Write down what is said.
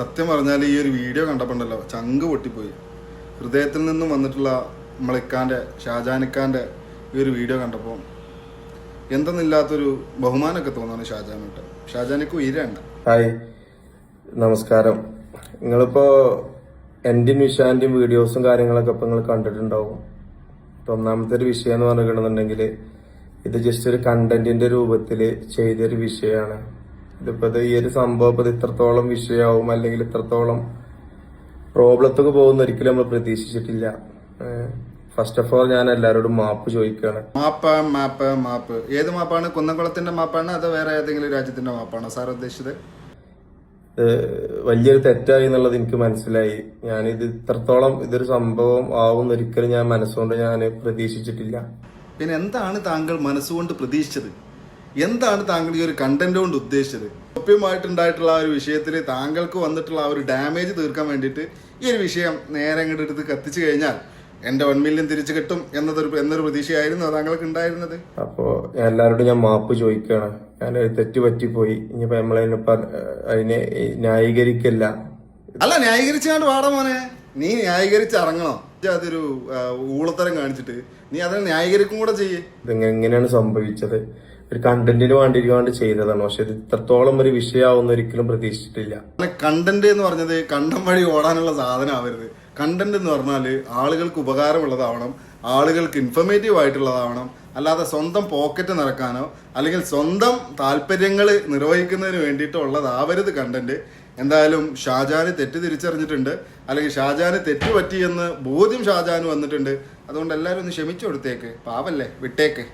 സത്യം പറഞ്ഞാൽ ഈ ഒരു വീഡിയോ കണ്ടപ്പോണ്ടല്ലോ ചങ്ക് പൊട്ടിപ്പോയി. ഹൃദയത്തിൽ നിന്നും വന്നിട്ടുള്ള നമ്മളിക്കാന്റെ ഷാജാനിക്കാന്റെ ഈ ഒരു വീഡിയോ കണ്ടപ്പോൾ എന്തെന്നില്ലാത്തൊരു ബഹുമാനമൊക്കെ തോന്നാണ് ഷാജാനിട്ട്. ഷാജാനിക്ക് ഉയരണ്ട ഹായ് നമസ്കാരം. നിങ്ങളിപ്പോ എന്റെയും വിഷാന്റെയും വീഡിയോസും കാര്യങ്ങളൊക്കെ ഇപ്പൊ നിങ്ങൾ കണ്ടിട്ടുണ്ടാവും. ഇപ്പൊ ഒന്നാമത്തെ ഒരു വിഷയം എന്ന് പറഞ്ഞിട്ടുണ്ടെങ്കിൽ ഇത് ജസ്റ്റ് ഒരു കണ്ടന്റിന്റെ രൂപത്തിൽ ചെയ്തൊരു വിഷയമാണ്. ഇതിപ്പോ ഇത് ഈ ഒരു സംഭവം ഇപ്പൊ ഇത്രത്തോളം വിഷയമാവും അല്ലെങ്കിൽ ഇത്രത്തോളം പ്രോബ്ലത്തൊക്കെ പോകുന്ന ഒരിക്കലും നമ്മൾ പ്രതീക്ഷിച്ചിട്ടില്ല. ഫസ്റ്റ് ഓഫ് ഓൾ ഞാൻ എല്ലാരോടും മാപ്പ് ചോദിക്കുകയാണ് മാപ്പ് മാപ്പ് മാപ്പ്. ഏത് മാപ്പാണ്? കുന്നംകുളത്തിന്റെ മാപ്പാണ് അതോ വേറെ ഏതെങ്കിലും രാജ്യത്തിന്റെ മാപ്പാണോ സാർ ഉദ്ദേശിച്ചത്? വലിയൊരു തെറ്റായി എന്നുള്ളത് എനിക്ക് മനസ്സിലായി. ഞാൻ ഇത് ഇത്രത്തോളം ഇതൊരു സംഭവം ആവും ഒരിക്കലും ഞാൻ മനസ്സുകൊണ്ട് ഞാൻ പ്രതീക്ഷിച്ചിട്ടില്ല. പിന്നെ എന്താണ് താങ്കൾ മനസ്സുകൊണ്ട് പ്രതീക്ഷിച്ചത്? എന്താണ് താങ്കൾ ഈ ഒരു കണ്ടന്റ് കൊണ്ട് ഉദ്ദേശിച്ചത്? ലഭ്യമായിട്ടുണ്ടായിട്ടുള്ള ആ ഒരു വിഷയത്തിൽ താങ്കൾക്ക് വന്നിട്ടുള്ള ആ ഒരു ഡാമേജ് തീർക്കാൻ വേണ്ടിയിട്ട് ഈ ഒരു വിഷയം നേരെ അങ്ങോട്ട് എടുത്ത് കത്തിച്ചു കഴിഞ്ഞാൽ എന്റെ വൺ മില്യൺ തിരിച്ചു കിട്ടും എന്നതൊരു എന്നൊരു പ്രതീക്ഷയായിരുന്നു താങ്കൾക്ക് ഉണ്ടായിരുന്നത്? അപ്പോ എല്ലാവരോടും ഞാൻ മാപ്പ് ചോദിക്കുകയാണ് ഞാൻ തെറ്റ് പറ്റിപ്പോയി. ഇനിയിപ്പോ നമ്മളതിനെ അതിനെ ന്യായീകരിക്കല്ല. അല്ല ന്യായീകരിച്ചാണ്ട് വാടാ മോനെ. നീ ന്യായീകരിച്ച് ഇറങ്ങണോ അതൊരു ഊളത്തരം കാണിച്ചിട്ട് നീ അതിനെ ന്യായീകരിക്കും കൂടെ ചെയ്യേ. എങ്ങനെയാണ് സംഭവിച്ചത്? ഒരു കണ്ടന്റിന് വേണ്ടിയിരിക്കാണ്ട് ചെയ്തതാണ്. പക്ഷെ ഇത് ഇത്രത്തോളം ഒരു വിഷയമാവുന്ന ഒരിക്കലും പ്രതീക്ഷിച്ചിട്ടില്ല. കണ്ടന്റ് എന്ന് പറഞ്ഞത് കണ്ടം വഴി ഓടാനുള്ള സാധനം ആവരുത് കണ്ടന്റ് എന്ന് പറഞ്ഞാൽ ആളുകൾക്ക് ഉപകാരമുള്ളതാവണം ആളുകൾക്ക് ഇൻഫർമേറ്റീവ് ആയിട്ടുള്ളതാവണം. അല്ലാതെ സ്വന്തം പോക്കറ്റ് നിറക്കാനോ അല്ലെങ്കിൽ സ്വന്തം താല്പര്യങ്ങൾ നിർവഹിക്കുന്നതിന് വേണ്ടിയിട്ടുള്ളതാവരുത് കണ്ടന്റ് എന്തായാലും ഷാജാന് തെറ്റ് തിരിച്ചറിഞ്ഞിട്ടുണ്ട്. അല്ലെങ്കിൽ ഷാജാന് തെറ്റ് പറ്റിയെന്ന് ബോധ്യം ഷാജാന് വന്നിട്ടുണ്ട്. അതുകൊണ്ട് എല്ലാവരും ഒന്ന് ക്ഷമിച്ചു കൊടുത്തേക്ക്. പാവല്ലേ? വിട്ടേക്ക്.